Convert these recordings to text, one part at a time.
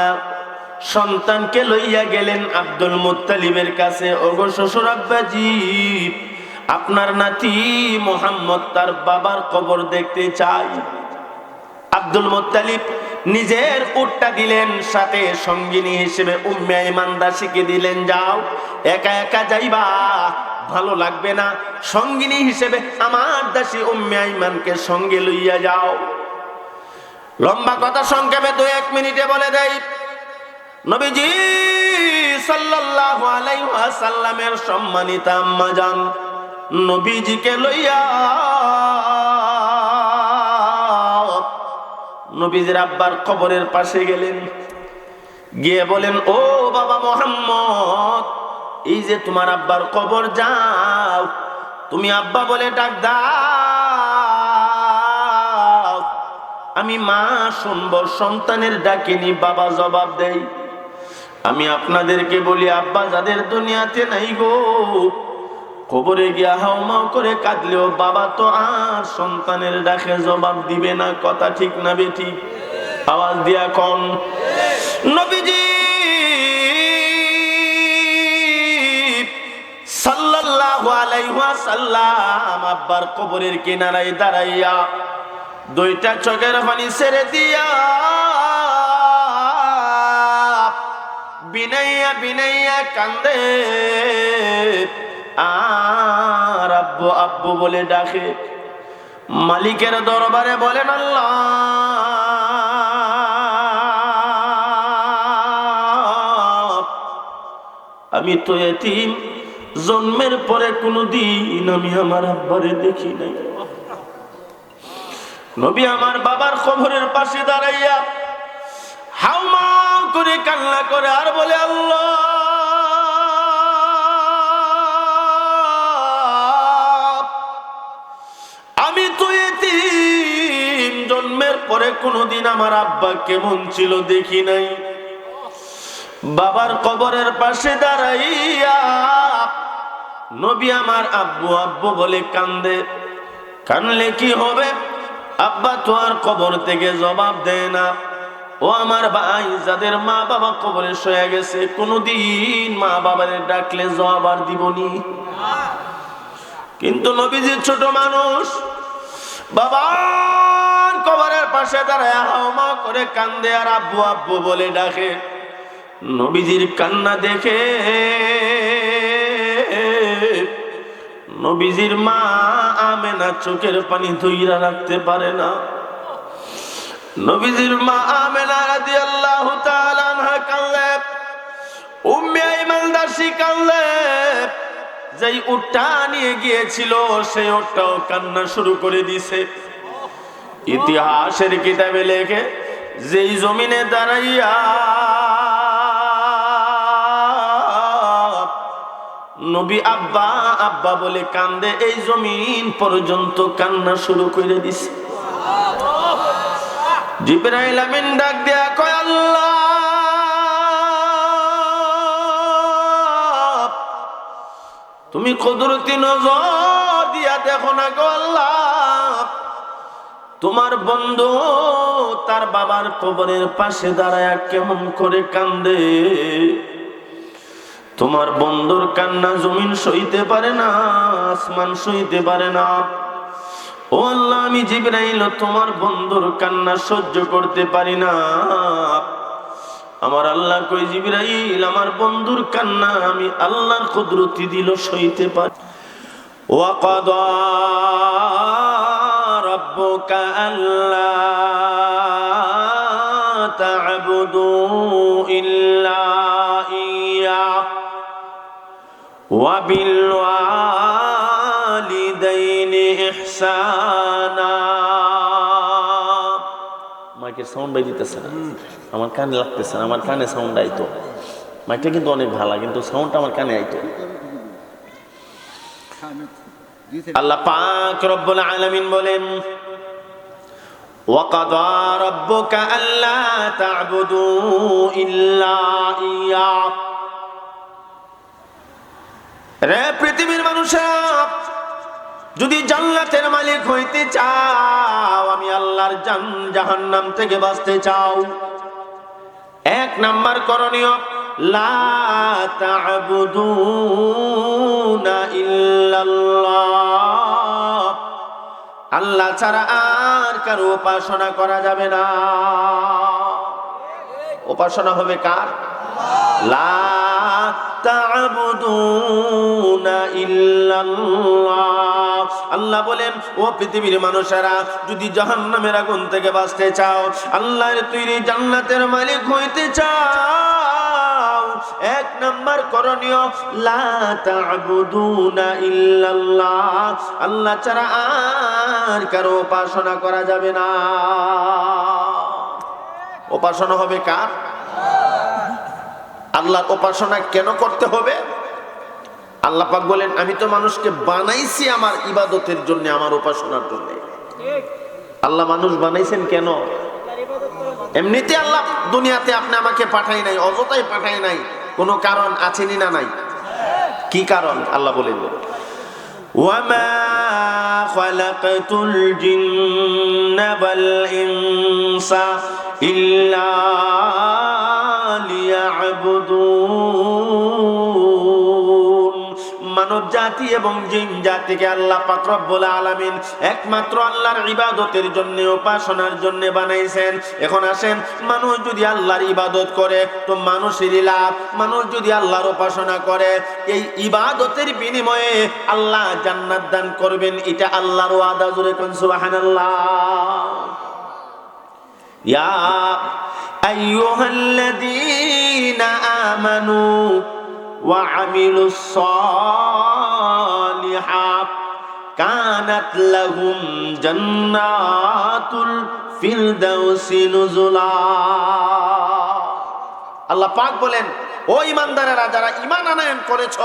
না সন্তানকে লইয়া গেলেন আব্দুল মুত্তালিবের কাছে, ওগো শ্বশুর আব্বাজি, আপনার নাতি মোহাম্মদ তার বাবার কবর দেখতে চাই আব্দুল মুত্তালিব নিজের উটটা দিলেন, সাথে সঙ্গিনী হিসেবে উম্মে ইমান দাসীকে দিলেন, যাও, একা একা যাইবা, ভালো লাগবে না। সঙ্গিনী হিসেবে আমার দাসী উম্মে ইমানকে সঙ্গে লইয়া যাও। লম্বা কথা সংক্ষেপে দু এক মিনিটে বলে দেয় নবীজি সাল্লাল্লাহু সম্মানিতা আম্মা নবীজিকে লইয়া নবীজির আব্বার কবরের পাশে গেলেন। গিয়ে বলেন, ও বাবা মোহাম্মদ, এই যে তোমার আব্বার কবর যাও, তুমি আব্বা বলে ডাক দাও। আমি মা শুনব, সন্তানের ডাকিনি, বাবা জবাব দেয় আমি আপনাদেরকে বলি, আব্বা, যাদের দুনিয়াতে নাই গো, কবরে গিয়া হাউমাউ করে কাঁদলেও বাবা তো আর সন্তানের ডাকে জবাব দিবে না, কথা ঠিক না বেঠিক আওয়াজ দিয়া কন। নবীজি, সাল্লাল্লাহু আলাইহি ওয়াসাল্লাম আব্বার কবরের কিনারায় দাঁড়াইয়া দুইটা চোখের পানি ছেড়ে দিয়া। বিনাইয়া বিনাইয়া কান্দে। আর আব্বু আব্বু বলে ডাকে। মালিকের দরবারে বলেন আমি তো এতিম। জন্মের পরে কোনো দিন আমি আমার আব্বারে দেখি নাই। নবী আমার বাবার খবরের পাশে দাঁড়াইয়া হাউমাউ করে কান্না করে আর বলে, আল্লাহ, আমি তো এতিম। জন্মের পরে কোনোদিন আমার আব্বা কেমন ছিল দেখি নাই। বাবার কবরের পাশে দাঁড়াইয়া নবী আমার আব্বু আব্বু বলে কান্দে। কানলে কি হবে? আব্বা তো আর কবর থেকে জবাব দেয় না। ও আমার ভাই, যাদের মা বাবা কবরে শুয়ে গেছে, কোনদিন মা বাবারে ডাকলে জবাব আর দিবনি কিন্তু নবীজি ছোট মানুষ বাবার কবরের পাশে দাঁড়ায় হাওমা করে কান্দে আর আব্বু আব্বু বলে ডাকে। নবীজির কান্না দেখে নবীজির মা আমেনা চোখের পানি ধুইরা রাখতে পারে না। নবীজির মা আমেনা রাদিয়াল্লাহু তাআলা আনহা কাঁদলে ইতিহাসের কিতাবে লেখে, যেই জমিনে দাঁড়াইয়া নবী আব্বা আব্বা বলে কান্দে, এই জমিন পর্যন্ত কান্না শুরু করে দিছে। ডাক দেয়া কয়, আল্লাহ, তুমি কুদরতি নজর দিয়া দেখো না গো তোমার বন্ধু তার বাবার কবরের পাশে দাঁড়ায় কেমন করে কান্দে। তোমার বন্ধুর কান্না জমিন সইতে পারে না, আসমান সইতে পারে না। ও আল্লাহ, আমি জিব্রাইল তোমার বন্ধুর কান্না সহ্য করতে পারি না। আমার আল্লাহ কই, জিব্রাইল, আমার বন্ধুর কান্না আমি আল্লাহর কুদরতি দিল সইতে পারি। ওয়াকাদা রাব্বুকা আল্লাহ إحسانا মাইকের সাউন্ড বাই দিতেছে না আমার কানে লাগতেছে না আমার কানে সাউন্ড আইতো মাইকটা কিন্তু অনেক ভালো কিন্তু সাউন্ডটা আমার কানে আইতো আল্লাহ পাক রব্বুল আলামিন বলেন وقضى ربك ألا تعبدوا إلا إياه রে পৃথিবীর মানুষেরা যদি জান্নাতের মালিক হইতে চাও, আমি আল্লাহর জাহান্নাম থেকে বাঁচতে চাও। এক নাম্বার করণীয় আল্লাহ ছাড়া আর কারও উপাসনা করা যাবে না। উপাসনা হবে কার? লা ইল্লাল্লাহ। আল্লাহ বলেন, ও পৃথিবীর মানুষেরা, যদি জাহান্নামের আগুন থেকে বাঁচতে চাও, আল্লাহর তৈরি জান্নাতের মালিক হইতে চাও। এক নাম্বার করণীয় আল্লাহ ছাড়া আর কারও উপাসনা করা যাবে না। উপাসনা হবে কার? আল্লাহর উপাসনা কেন করতে হবে? আল্লাহ পাক বলেন আমি তো মানুষকে বানাইছি আমার ইবাদতের জন্য আমার উপাসনার জন্য আল্লাহ মানুষ বানাইছেন কেন এমনিতে আল্লাহ দুনিয়াতে আপনি আমাকে পাঠাই নাই অযথাই পাঠাই নাই কোনো কারণ আছেনি না নাই কি কারণ আল্লাহ বলেন وما خلقت الجن والإنس إلا ليعبدون জাতি এবং জিন জাতিকে আল্লাহ পাক রব্বুল আলামিন একমাত্র আল্লাহর ইবাদতের জন্য, উপাসনার জন্য বানাইছেন। এখন আসেন, মানুষ যদি আল্লাহর ইবাদত করে, তো মানুষেরই লাভ। মানুষ যদি আল্লাহর উপাসনা করে, এই ইবাদতের বিনিময়ে আল্লাহ জান্নাত দান করবেন। এটা আল্লাহর ওয়াদা জুড়ে কোন সুবহানাল্লাহ। আইয়ুহাল্লাযীনা আমানু وعملوا الصالحات كانت لهم جنات الفردوس نزلا আল্লাহ পাক বলেন ও ইমানদারেরা যারা ইমান আনায়ন করেছ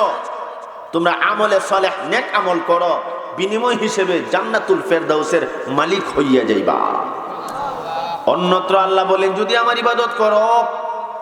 তোমরা আমলে সালেহ নেক আমল করো বিনিময় হিসেবে জান্নাতুল ফেরদাউসের মালিক হইয়া যাইবা অন্যত্র আল্লাহ বলেন যদি আমার ইবাদত করো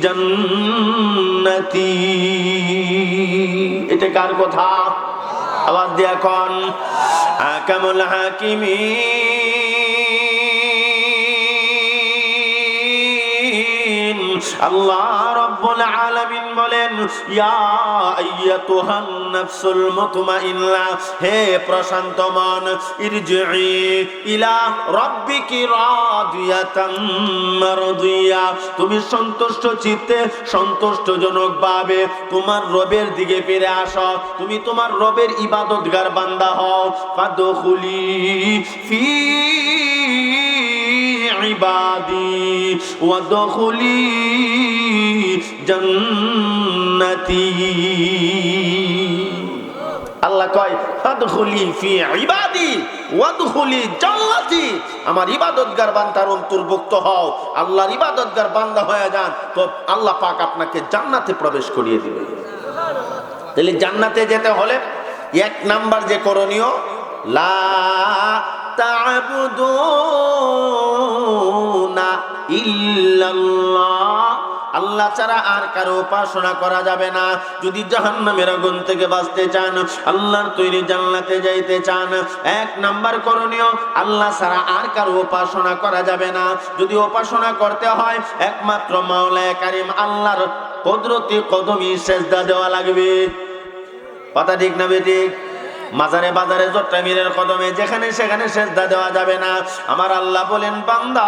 জান্নাতি। এটা কার কথা? আবার দিয়ে এখন। আকামুল হাকিমি আল্লাহ রব্বুল আলামিন বলেন ইয়া আইয়াতুহান নাফসুল মুতমাইন্না হে প্রশান্ত মন ইরজিই ইলা রাব্বিকি রাদিয়াতাম মারদিয়া তুমি সন্তুষ্ট চিত্তে সন্তুষ্টজনক ভাবে তোমার রবের দিকে ফিরে আসো তুমি তোমার রবের ইবাদতগার বান্দা হও ফাদখুলি ফি عبادي وادخلي জান্নাতি। আল্লাহ কয়, আদখুলি ইবাদি আমার ইবাদতগার বান্দার অন্তর্ভুক্ত হও। আল্লাহর ইবাদতগার বান্দা হয়ে যান, তো আল্লাহ পাক আপনাকে জান্নাতে প্রবেশ করিয়ে দিবে। তাহলে জান্নাতে যেতে হলে এক নাম্বার যে করণীয়, লা তা'বুদুনা ইল্লাল্লাহ। আল্লাহ ছাড়া আর কারও উপাসনা করা যাবে না। যদি জাহান্নামের আগুন থেকে বাঁচতে চান, আল্লাহর তৈরি জান্নাতে যাইতে চান, এক নাম্বার করণীয়, আল্লাহ ছাড়া আর কারও উপাসনা করা যাবে না। যদি উপাসনা করতে হয়, একমাত্র মাওলায় কারিম আল্লাহর কদরতি কদমি সেজদা দেওয়া লাগবে। কথা ঠিক না বেঠিক মাজারে বাজারে জট্টামিরের কদমে যেখানে সেখানে সেজদা দেওয়া যাবে না। আমার আল্লাহ বলেন, বান্দা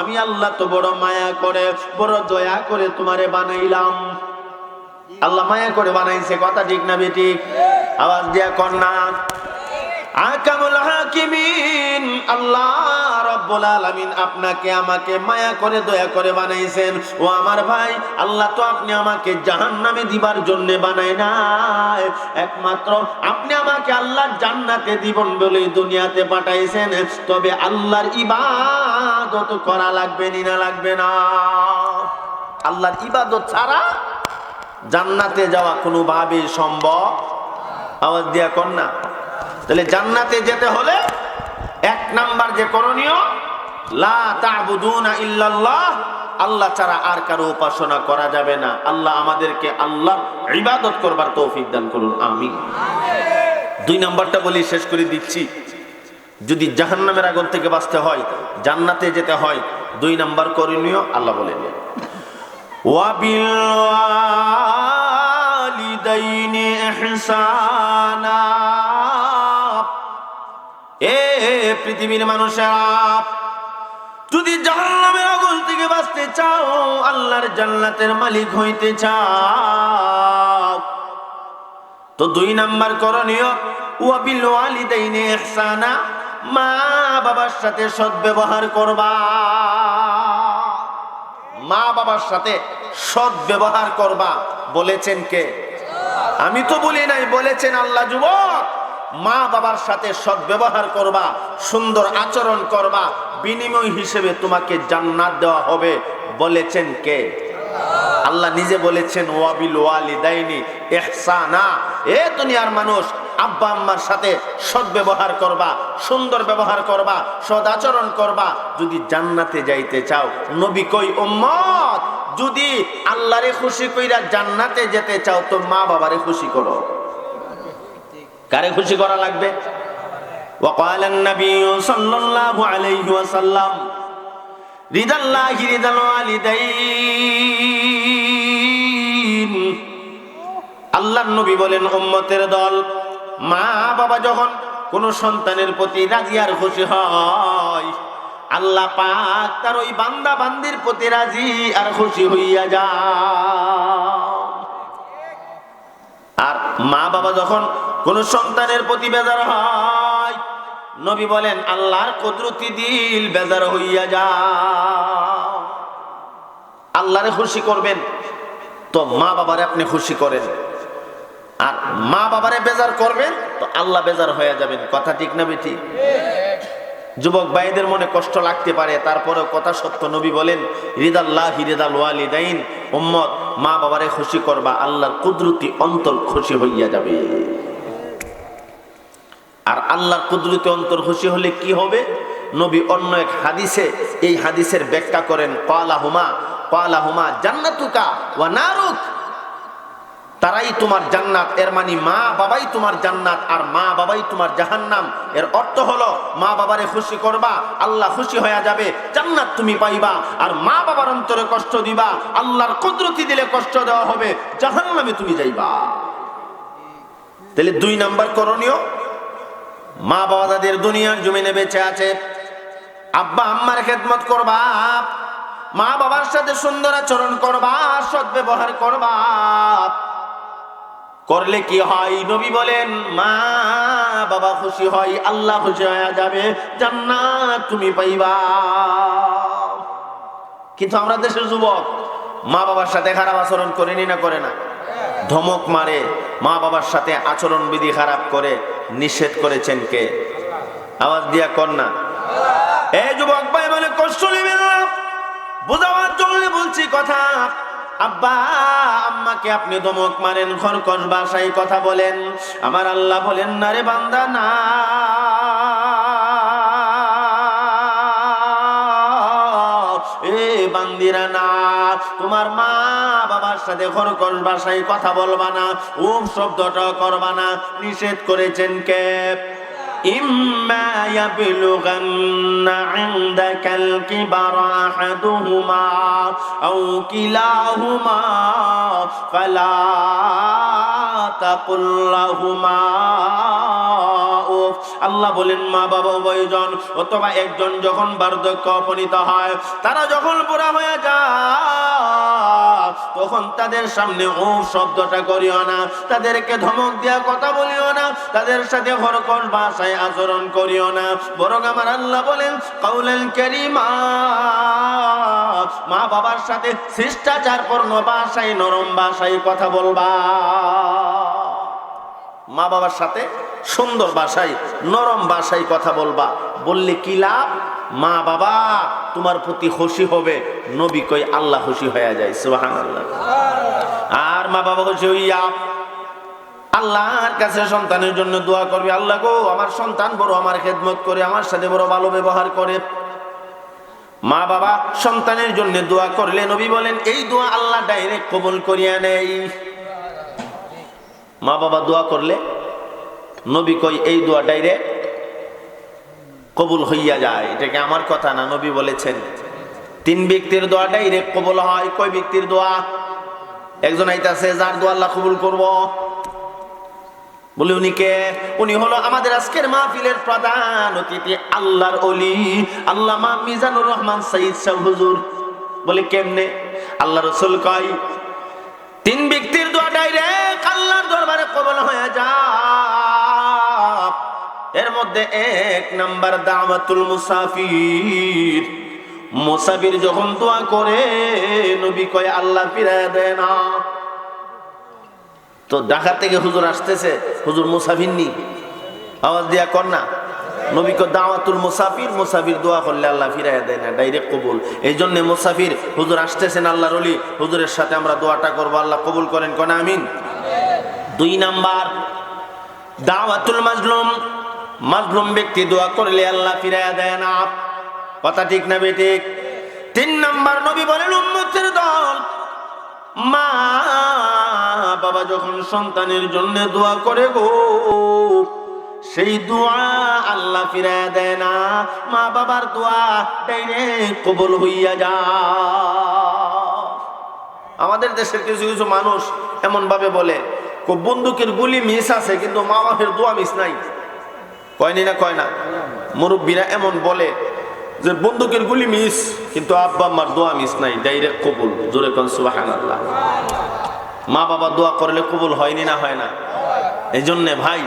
আমি আল্লাহ তো বড় মায়া করে, বড় দয়া করে তোমারে বানাইলাম। আল্লাহ মায়া করে বানাইছে, কথা ঠিক না বেটি? আওয়াজ দিয়া কন্যা হাকিমিন, আল্লাহ আপনাকে আমাকে মায়া করে, দয়া করে বানাইছেন। ও আমার ভাই, আল্লাহ তো আপনি আমাকে দিবার বানায় একমাত্র আপনি আমাকে আল্লাহর জান্নাতে বলে দুনিয়াতে পাঠাইছেন। তবে আল্লাহর ইবাদত করা লাগবে নি লাগবে না? আল্লাহর ইবাদত ছাড়া জান্নাতে যাওয়া কোনোভাবেই সম্ভব? আওয়াজ দিয়া না। তাহলে জান্নাতে যেতে হলে এক নাম্বার যে করণীয়, লা তাবুদুনা ইল্লাল্লাহ, আল্লাহ ছাড়া আর কারও উপাসনা করা যাবে না। আল্লাহ আমাদেরকে আল্লাহ ইবাদত করবার তৌফিক দান করুন আমি দুই নাম্বারটা বলি, শেষ করে দিচ্ছি। যদি জাহান্নামের আগুন থেকে বাঁচতে হয়, জান্নাতে যেতে হয়, দুই নাম্বার করণীয় আল্লাহ বলে বলেন। ওয়াবিল ইহসানা। পৃথিবীর মানুষেরা, যদি জাহান্নামের আগুন থেকে বাঁচতে চাও, আল্লাহর জান্নাতের মালিক হইতে চাও। তো দুই নাম্বার করণীয়, ওয়াবিল ওয়ালিদাইনে ইহসানা, মা বাবার সাথে সদ্ব্যবহার করবা। মা বাবার সাথে সৎ ব্যবহার করবা, বলেছেন কে? আমি তো বলি নাই, বলেছেন আল্লাহ যুবক। মা বাবার সাথে সৎ ব্যবহার করবা, সুন্দর আচরণ করবা, বিনিময় হিসেবে তোমাকে জান্নাত দেওয়া হবে বলেছেন কে? আল্লাহ নিজে বলেছেন, ওয়াবিল ওয়ালিদাইনি ইহসানা। এ দুনিয়ার মানুষ আব্বা আম্মার সাথে সৎ ব্যবহার করবা, সুন্দর ব্যবহার করবা সদ আচরণ করবা। যদি জান্নাতে যাইতে চাও, নবী কই, উম্মত? যদি আল্লাহরে খুশি কইরা জান্নাতে যেতে চাও, তো মা বাবারে খুশি করো। কারে খুশি করা লাগবে وقال النبي صلى الله عليه وسلم رضا الله رضا الوالدين আল্লাহর নবী বলেন উম্মতের দল মা বাবা যখন কোন সন্তানের প্রতি রাজি আর খুশি হয় আল্লাহ পাক তার ওই বান্দা বান্দির প্রতি রাজি আর খুশি হইয়া যায় আর মা বাবা যখন কোন সন্তানের প্রতি বেজার হয়। নবী বলেন, আল্লাহর কুদরতি দিল বেজার হইয়া যা আল্লাহরে খুশি করবেন, তো মা বাবারে আপনি খুশি করেন। আর মা বাবারে বেজার করবেন, তো আল্লাহ বেজার হয়ে যাবেন। কথা ঠিক না বেঠি? যুবক ভাইদের মনে কষ্ট লাগতে পারে তারপরে কথা সত্য নবী বলেন, রিদাল্লাহ হিরিদাল ওয়ালিদাইন। উম্মত, মা বাবারে খুশি করবা, আল্লাহর কুদরতি অন্তর খুশি হইয়া যাবে। আর আল্লাহর কুদরতি অন্তর খুশি হলে কি হবে? নবী অন্য এক হাদিসে এই হাদিসের ব্যাখ্যা করেন পালা হুমা পালা হুমা জান্নাতুকা ওয়া নারুক। তারাই তোমার জান্নাত, এর মানে মা বাবাই তোমার জান্নাত আর মা বাবাই তোমার জাহান্নাম। এর অর্থ হলো, মা বাবারে খুশি করবা, আল্লাহ খুশি হয়ে যাবে, জান্নাত তুমি পাইবা, আর মা বাবার অন্তরে কষ্ট দিবা, আল্লাহর কুদরতি দিলে কষ্ট দেওয়া হবে, জাহান্নামে তুমি যাইবা। তাহলে দুই নাম্বার করণীয় মা বাবা তাদের দুনিয়ার জমিনে বেঁচে আছে। আব্বা আম্মার খেদমত করবা, মা বাবার সাথে সুন্দর আচরণ করবা, সৎ ব্যবহার করবা। করলে কি হয়? নবী বলেন, মা বাবা খুশি হয়, আল্লাহ খুশি হয়ে যাবে। জান্নাত তুমি পাইবা। কিন্তু আমরা দেশের যুবক, মা বাবার সাথে খারাপ আচরণ করেনি না, করে না। ধমক মারে, মা বাবার সাথে আচরণ বিধি খারাপ করে নিষেধ করেছেন কে? আওয়াজ দিয়া না। এই যুবক ভাই মানে কষ্ট নেবেন না। বোঝাবার জন্য বলছি কথা। আব্বা, আম্মাকে আপনি ধমক মারেন খরকশ বাসায় কথা বলেন। আমার আল্লাহ বলেন, না রে বান্দা, না। এ বান্দিরা, না। তোমার মা বাবার সাথে খরকশ বাসায় কথা বলবা না উম শব্দটা করবা না নিষেধ করেছেন কে إما يبلغن عندك الكبر أحدهما أو كلاهما فلا تقل لهما أف আল্লাহ বলেন, মা বাবা উভয়জন অথবা একজন যখন বার্ধক্য উপনীত হয়, তারা যখন বুড়া হয়ে যায়, তখন তাদের সামনে ও শব্দটা করিও না। তাদেরকে ধমক দিয়া কথা বলিও না। তাদের সাথে হরকর ভাষায় আচরণ করিও না। বরং আমার আল্লাহ বলেন কাউলেন কেরিমা, মা বাবার সাথে শিষ্টাচার পূর্ণ ভাষায়, নরম ভাষায় কথা বলবা। মা বাবার সাথে সুন্দর ভাষায়, নরম ভাষায় কথা বলবা। বললে কি লাভ? মা বাবা, তোমার প্রতি খুশি হবে। নবী কই, আল্লাহ খুশি হয়ে যায় সুবাহান আল্লাহ আর মা বাবা খুশি হইয়া আল্লাহর কাছে সন্তানের জন্য দোয়া করবে। আল্লাহ গো, আমার সন্তান বড়, আমার খেদমত করে, আমার সাথে বড় ভালো ব্যবহার করে। মা বাবা সন্তানের জন্য দোয়া করলে নবী বলেন, এই দোয়া আল্লাহ ডাইরেক্ট কবুল করিয়া নেই। মা বাবা দোয়া করলে নবী কই, এই দোয়া ডাইরেক্ট কবুল হইয়া যায়। এটাকে আমার কথা না নবী বলেছেন? তিন ব্যক্তির দোয়া ডাইরেক্ট কবুল হয়। কয় ব্যক্তির দোয়া? একজন আইতাছে, যার দোয়া আল্লাহ কবুল করব। বলে উনি কে? উনি হলো আমাদের আজকের মাহফিলের প্রধান অতিথি, আল্লাহর অলি আল্লাহ মা মিজানুর রহমান সাইদ সাহ হুজুর। বলে কেমনে? আল্লাহ রসুল কয়, তিন ব্যক্তির দোয়া ডাইরেক্ট আল্লাহর দরবারে কবল হয়ে যায়। মধ্যে এক নাম্বার দাওয়াতুল মুসাফির। মুসাফির যখন দোয়া করে, নবী কয়, আল্লাহ ফিরায় দেয় না। তো ঢাকা থেকে হুজুর আসতেছে, হুজুর মুসাফির নি। আওয়াজ দিয়া কর না। নবীকে দাওয়াতুল মুসাফির মুসাফির দোয়া করলে আল্লাহ ফিরাই দেয় না, ডাইরেক্ট কবুল। এই জন্য মুসাফির, হুজুর আসতেছেন আল্লাহর অলি হুজুরের সাথে আমরা দোয়াটা করব, আল্লাহ কবুল করেন। কোন আমিন। দুই নাম্বার, দাওয়াতুল মাজলুম। মাজলুম ব্যক্তি দোয়া করলে আল্লাহ ফিরাইয়া দেয় না। কথা ঠিক না বেঠিক তিন নাম্বার নবী বলেন, উম্মতের দল। মা বাবা যখন সন্তানের জন্য দোয়া করে গো, সেই দোয়া আল্লাহ ফিরায় দেয় না। মা বাবার দোয়া ডাইরেক্ট কবল হইয়া যা। আমাদের দেশের কিছু কিছু মানুষ এমন ভাবে বলে বন্দুকের গুলি মিস আছে, কিন্তু মা বাপের দোয়া মিস নাই। কয়নি না কয় না? মুরব্বীরা এমন বলে যে বন্দুকের গুলি মিস, কিন্তু আব্বা আম্মার দোয়া মিস নাই ডাইরেক্ট কবুল। জোরে কন সুবাহান আল্লাহ মা বাবা দোয়া করলে কবুল হয়নি না হয় না? এই জন্যে ভাই,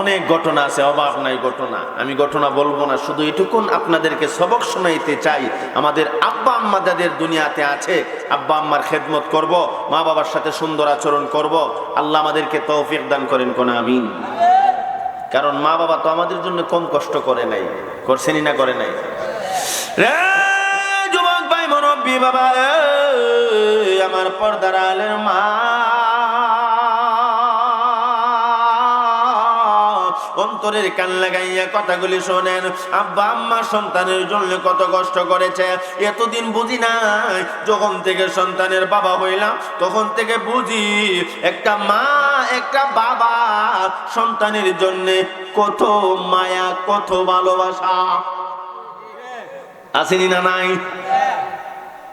অনেক ঘটনা আছে, অভাব নাই ঘটনা। আমি ঘটনা বলব না, শুধু এটুকুন আপনাদেরকে সবক শোনাইতে চাই। আমাদের আব্বা আম্মা যাদের দুনিয়াতে আছে, আব্বা আম্মার খেদমত করব, মা বাবার সাথে সুন্দর আচরণ করব, আল্লাহ আমাদেরকে তৌফিক দান করেন, কোন আমিন। কারণ মা বাবা তো আমাদের জন্য কম কষ্ট করে নাই, করছেনই না, করে নাই। রে যুবক ভাই, মুরব্বী বাবা আমার পর্দার আলের মা। অন্তরের কান লাগাইয়া কথাগুলি শোনেন। আব্বা, আম্মা সন্তানের জন্য কত কষ্ট করেছে। এতদিন বুঝি নাই, যখন থেকে সন্তানের বাবা হইলাম, তখন থেকে বুঝি একটা মা, একটা বাবা সন্তানের জন্য কত মায়া, কত ভালোবাসা। আসেনি না নাই?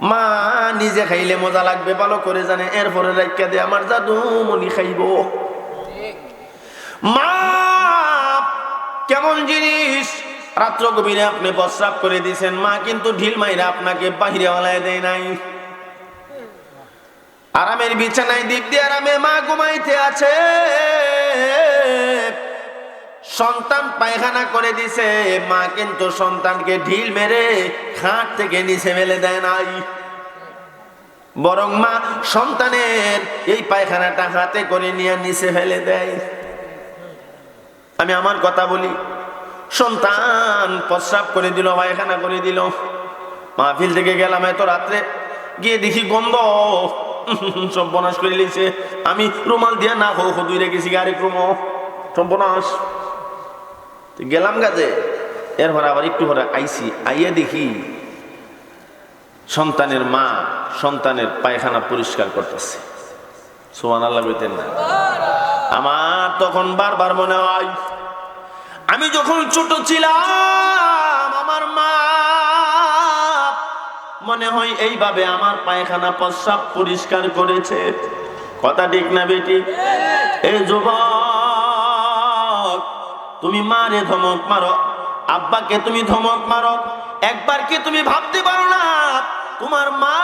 মা নিজে খাইলে মজা লাগবে, ভালো করে জানে, এরপরে রাখা দে, আমার জাদু মনি খাইব। কেমন জিনিস? রাত্র গভীরে আপনি প্রস্রাব করে দিয়েছেন। মা কিন্তু ঢিল মাইরা আপনাকে বাহিরে ওলায় দেয় নাই। আরামের বিছানায় দিক দিয়ে আরামে মা ঘুমাইতে আছে। সন্তান পায়খানা করে দিছে। মা কিন্তু সন্তানকে ঢিল মেরে খাট থেকে নিচে ফেলে দেয় নাই। বরং মা সন্তানের এই পায়খানাটা হাতে করে নিয়ে নিচে ফেলে দেয়। আমি আমার কথা বলি। সন্তান প্রস্রাব করে দিল, পায়খানা করে দিল। মাহফিল থেকে গেলাম এত রাত্রে। গিয়ে দেখি গন্ধ। সব বনাশ করে লিছে আমি রুমাল দিয়ে না হো হো দুই রেখেছি গাড়ি রুম। সব বনাশ তো গেলাম গাছে এরপর আবার একটু পরে আইসি। আইয়া দেখি সন্তানের মা সন্তানের পায়খানা পরিষ্কার করতেছে। সোমান আল্লাহ না। আমার তখন বারবার মনে হয়, আমি যখন ছোট ছিলাম, আমার মা মনে হয় এইভাবে আমার পায়খানা প্রস্রাব পরিষ্কার করেছে। কথা ঠিক না বেটি? এ যুবক, তুমি মারে ধমক মারো, আব্বাকে তুমি ধমক মারো, একবার কি তুমি ভাবতে পারো না, তোমার মা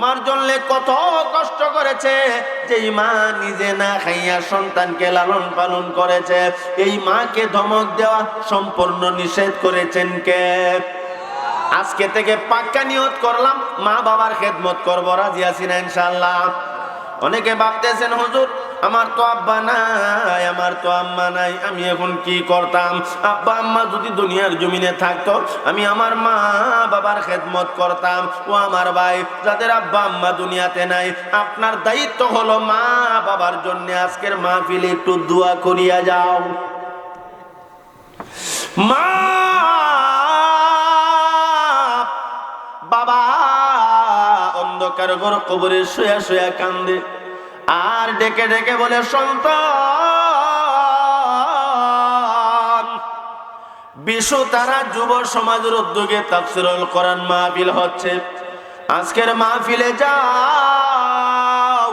তোমার জন্য কত কষ্ট করেছে যেই মা নিজে না খাইয়া সন্তানকে লালন পালন করেছে। এই মাকে ধমক দেওয়া সম্পূর্ণ নিষেধ করেছেন কে? আজকে থেকে পাক্কা নিয়ত করলাম মা বাবার খেদমত করব, রাজি আছি না ইনশাল্লাহ অনেকে ভাবতেছেন, হুজুর, আমার তো আব্বা নাই, আমার তো আম্মা নাই, আমি এখন কি করতাম? আব্বা, আম্মা যদি দুনিয়ার জমিনে থাকতো, আমি আমার মা বাবার খেদমত করতাম। ও আমার ভাই, যাদের আব্বা আম্মা দুনিয়াতে নাই, আপনার দায়িত্ব হলো মা বাবার জন্য আজকের মাহফিলে একটু দোয়া করিয়া যাও। মা ঘর কবরে শুয়া শুয়া কান্দে। আর ডেকে ডেকে বলে, সন্তান বিশ্ব তারা যুব সমাজের উদ্যোগে তাফসিরুল কোরআন মাহফিল হচ্ছে। আজকের মাহফিলে যাও,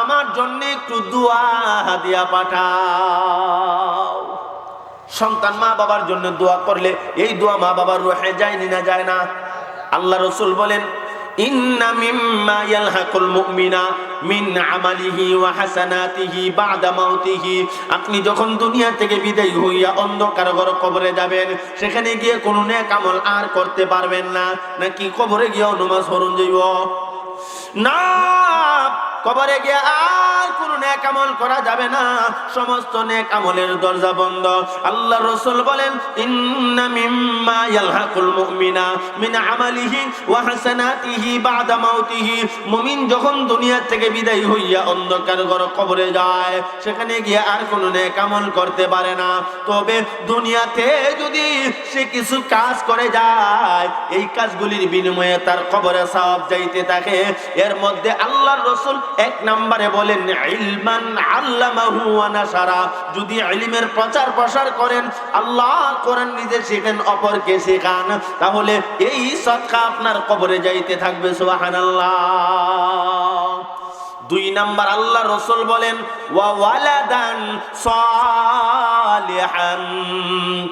আমার জন্য একটু দোয়া দিয়া পাঠাও। সন্তান মা বাবার জন্য দোয়া করলে এই দোয়া মা বাবার রুহে যায়নি না যায় না? আল্লাহ রসুল বলেন মিন ওয়া আপনি যখন দুনিয়া থেকে বিদায় হইয়া অন্ধকার ঘর কবরে যাবেন, সেখানে গিয়ে কোনো নেক আমল আর করতে পারবেন না, নাকি কবরে গিয়ে নমাজ হরণ যাইব? না! কবরে গিয়ে আর কোন নেক আমল করা যাবে না। সমস্ত নেক আমলের দরজা বন্ধ। আল্লাহ রসুল বলেন, ইন্না মিম্মা ইয়ালহাকুল মুমিনা মিন আমালিহি ওয়া হাসানাতিহি বাদা মাউতিহি। মুমিন যখন দুনিয়া থেকে বিদায় হইয়া অন্ধকার ঘর কবরে যায়, সেখানে গিয়ে আর কোন নেক আমল করতে পারে না। তবে দুনিয়াতে যদি সে কিছু কাজ করে যায়, এই কাজগুলির বিনিময়ে তার কবরে সওয়াব যাইতে থাকে। এর মধ্যে আল্লাহর রাসূল এক নম্বরে বলেন, ইলমান আল্লামাহু ওয়া যদি ইলমের প্রচার প্রসার করেন, আল্লাহ কোরআন নিজে শেখেন, অপরকে শেখান, তাহলে এই সৎকা আপনার কবরে যাইতে থাকবে, সুবহানাল্লাহ। দুই নাম্বার আল্লাহ রসুল বলেন ওয়ালাদান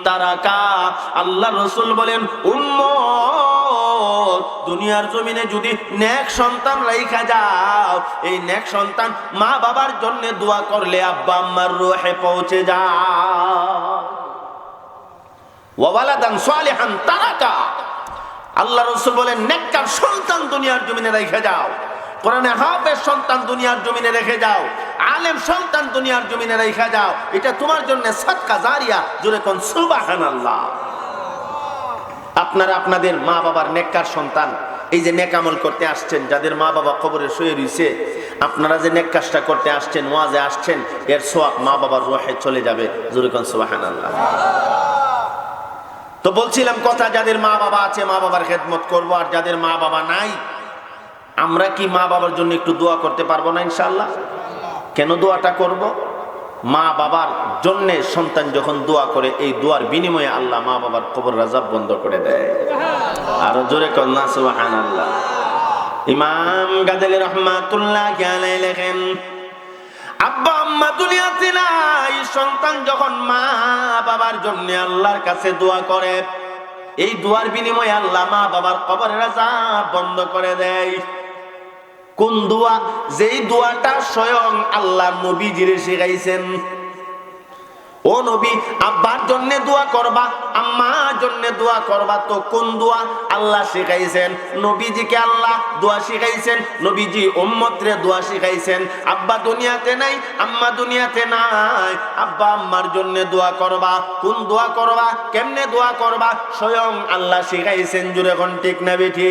তারাকা, আল্লাহ রসুল বলেন, উম্মত, দুনিয়ার জমিনে যদি নেক সন্তান রাইখা যাও, এই নেক সন্তান মা বাবার জন্য দোয়া করলে আব্বা আম্মার রোহে পৌঁছে যাও ওয়ালাদান সালিহান, তারাকা। আল্লাহ রসুল বলেন, নেককার সন্তান দুনিয়ার জমিনে রেখে যাও। কোরআনে হাফেজ সন্তান দুনিয়ার জমিনে রেখে যাও, আলেম সন্তান দুনিয়ার জমিনে রেখে যাও, এটা তোমার জন্য সৎকা জারিয়া জুড়ে কোন সুবাহান আল্লাহ আপনারা আপনাদের মা বাবার নেককার সন্তান, এই যে নেকামল করতে আসছেন, যাদের মা বাবা কবরে শুয়ে রয়েছে আপনারা যে নেক কাজটা করতে আসছেন, ওয়াজে আসছেন, এর সোয়াব মা বাবার রোহে চলে যাবে জুড়ে কোন সুবাহান আল্লাহ তো বলছিলাম কথা, যাদের মা বাবা আছে, মা বাবার খেদমত করব, আর যাদের মা বাবা নাই আমরা কি মা বাবার জন্য একটু দোয়া করতে পারব না ইনশাল্লাহ কেন দোয়াটা করব? মা বাবার জন্য সন্তান যখন দোয়া করে, এই দোয়ার বিনিময়ে আল্লাহ মা বাবার কবর রাজাব বন্ধ করে দেয়। আরও জোরে কন্যা সুবাহান আল্লাহ ইমাম রহমাতুল্লাহ লেখেন, আব্বা, আম্মা, দুনিয়াতে নাই। সন্তান যখন মা বাবার জন্য আল্লাহর কাছে দোয়া করে, এই দোয়ার বিনিময়ে আল্লাহ মা বাবার কবরের আযাব বন্ধ করে দেয়। কোন দোয়া? যেই দোয়াটা স্বয়ং আল্লাহ নবীজিরে শিখাইছেন। ও নবী, আব্বার জন্য দোয়া করবা, আম্মার জন্য দোয়া করবা, তো কোন দোয়া? আল্লাহ শিখাইছেন। নবীজিকে আল্লাহ দোয়া শিখাইছেন, নবীজি উম্মতরে দোয়া শিখাইছেন। আব্বা দুনিয়াতে নাই, আম্মা দুনিয়াতে নাই, আব্বা আম্মার জন্য দোয়া করবা। কোন দোয়া করবা? কেমনে দোয়া করবা? স্বয়ং আল্লাহ শিখাইছেন, জুড়ে কোন ঠিক না বেঠি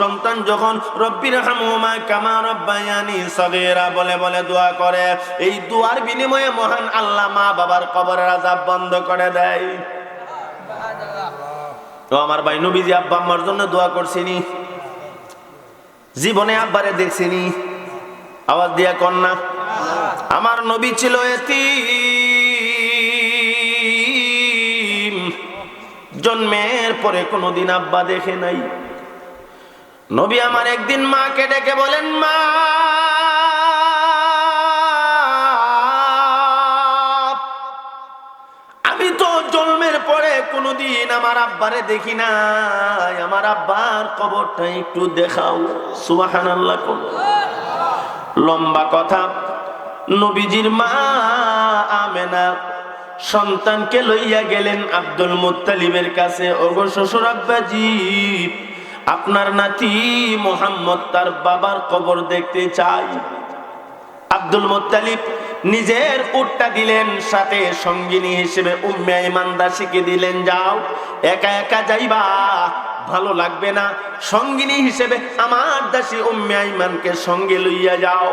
সন্তান যখন রব্বির হামুমা কামা রব্বায়ানি সগীরা বলে বলে দোয়া করে, এই দোয়ার বিনিময়ে মহান আল্লাহ মা বাবার কবরের আযাব বন্ধ করে দেয়। তো আমার ভাই নবীজি, আব্বা আম্মার জন্য দোয়া করছিনি, জীবনে আব্বারে দেখছিনি। আওয়াজ দিয়া কন্যা আমার নবী ছিল এতিম। জন্মের পরে কোনোদিন আব্বা দেখে নাই। নবী আমার একদিন মাকে ডেকে বলেন, মা, আমি তো জন্মের পরে কোনোদিন আমার আব্বারে দেখি নাই। আমার আব্বার কবরটা একটু দেখাও সুবাহান আল্লাহ লম্বা কথা, নবীজির মা আমেনা সন্তানকে লইয়া গেলেন আব্দুল মুত্তালিবের কাছে। ওগো শ্বশুর আব্বাজি আপনার নাতি মোহাম্মদ তার বাবার কবর দেখতে চাই। আব্দুল মুত্তালিব নিজের উটটা দিলেন, সাথে সঙ্গিনী হিসেবে উম্মে ইমান দাসীকে দিলেন, যাও, একা একা যাইবা, ভালো লাগবে না। সঙ্গিনী হিসেবে আমার দাসী উম্মে ইমানকে সঙ্গে লইয়া যাও।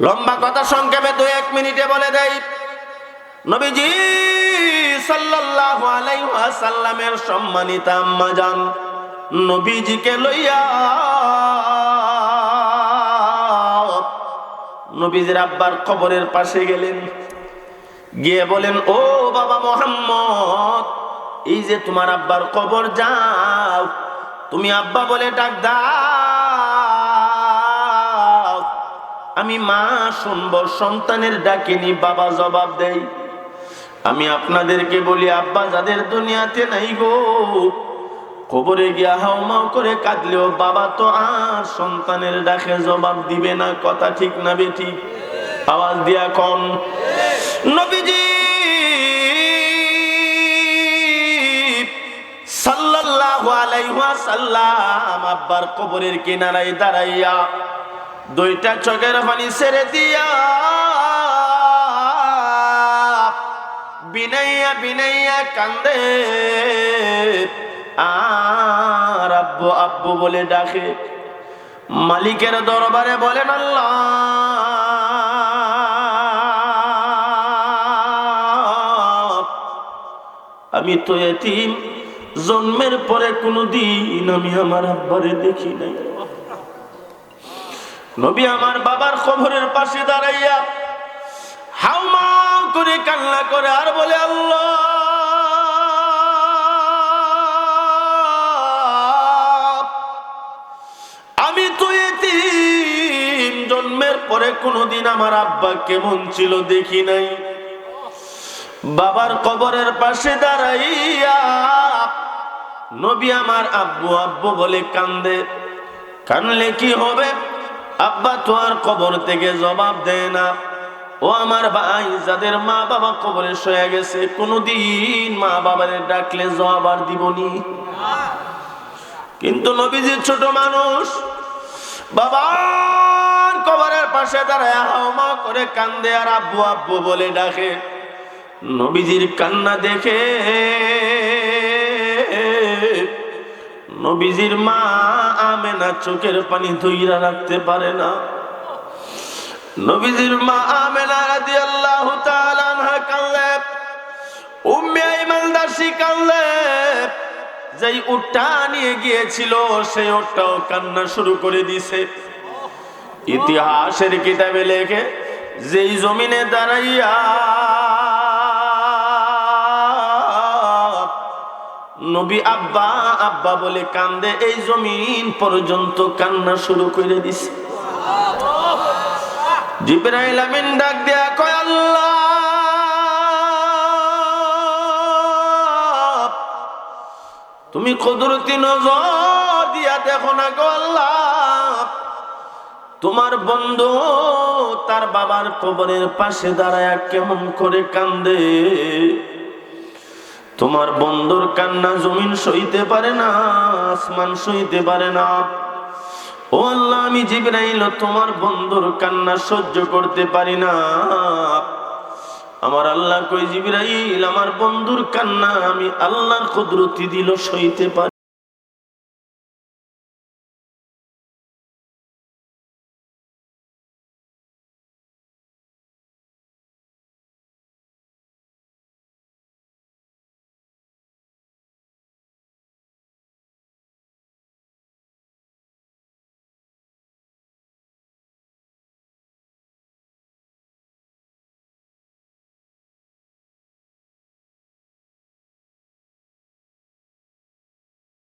লম্বা কথা সংক্ষেপে দু এক মিনিটে বলে দেয় নবীজি সাল্লাল্লাহু আলাইহি ওয়াসাল্লামের সম্মানিত আম্মা জান নবীজিকে লইয়া, নবীজির আব্বার কবরের পাশে গেলেন। গিয়ে বলেন, ও বাবা মোহাম্মদ, এই যে তোমার আব্বার কবর, যাও। তুমি আব্বা বলে ডাক দাও। আমি মা শুনব, সন্তানের ডাকিনি বাবা জবাব দেয়। আমি আপনাদেরকে বলি, আব্বা যাদের দুনিয়াতে নাই গো কবরে গিয়া হাউমাউ করে কাঁদলেও বাবা তো আর সন্তানের ডাকে জবাব দিবে না, কথা ঠিক না বে ঠিক? আওয়াজ দিয়া কন। নবীজি আব্বার কবরের কিনারায় দাঁড়াইয়া দুইটা দিয়া বিনাইয়া বিনাইয়া কান্দে। আর আব্বু আব্বু বলে ডাকে। মালিকের দরবারে বলেন, আল্লাহ, আমি তো এতিম। জন্মের পরে কোনোদিন আমি আমার আব্বারে দেখি নাই। নবী আমার বাবার খবরের পাশে দাঁড়াইয়া হাউমা করে কান্না করে আর বলে, আল্লাহ পরে কোনোদিন আমার আব্বা কেমন ছিল দেখি নাই। বাবার কবরের পাশে দাঁড়াইয়া নবী আমার আব্বু আব্বু বলে কান্দে। কানলে কি হবে? আব্বা তো আর কবর থেকে জবাব দেয় না। ও আমার ভাই, যাদের মা বাবা কবরে শুয়ে গেছে, কোনদিন মা বাবারে ডাকলে জবাব আর দিবনি কিন্তু নবীজির ছোট মানুষ বাবার কবরের পাশে দাঁড়ায় হাওমা করে কান্দে আর আব্বু আব্বু বলে ডাকে, নবীজির কান্না দেখে নবীজির মা আমেনা চোখের পানি ধুইরা রাখতে পারে না। নবীজির মা আমেনা রাদিয়াল্লাহু তাআলা আনহা কাঁদলে, উম্মে আইমান দাসী কাঁদলে, যেই উটটা নিয়ে গিয়েছিল সেই উটটাও কান্না শুরু করে দিছে। ইতিহাসের কিতাবে লেখে, যেই জমিনে দাঁড়াইয়া নবী আব্বা আব্বা বলে কান্দে, এই জমিন পর্যন্ত কান্না শুরু করে দিছে। জিব্রাইল ডাক দেয়া কয়, আল্লাহ, তুমি কুদরতি নজর দিয়া দেখো না গো তোমার বন্ধু তার বাবার কবরের পাশে দাঁড়ায় কেমন করে কান্দে? তোমার বন্ধুর কান্না জমিন সইতে পারে না, আসমান সইতে পারে না। ও আল্লাহ, আমি জিবরাইল, তোমার বন্ধুর কান্না সহ্য করতে পারি না। আমার আল্লাহ কই জিবরাইল, আমার বন্ধুর কান্না আমি আল্লাহর কুদরতি দিল সইতে পারি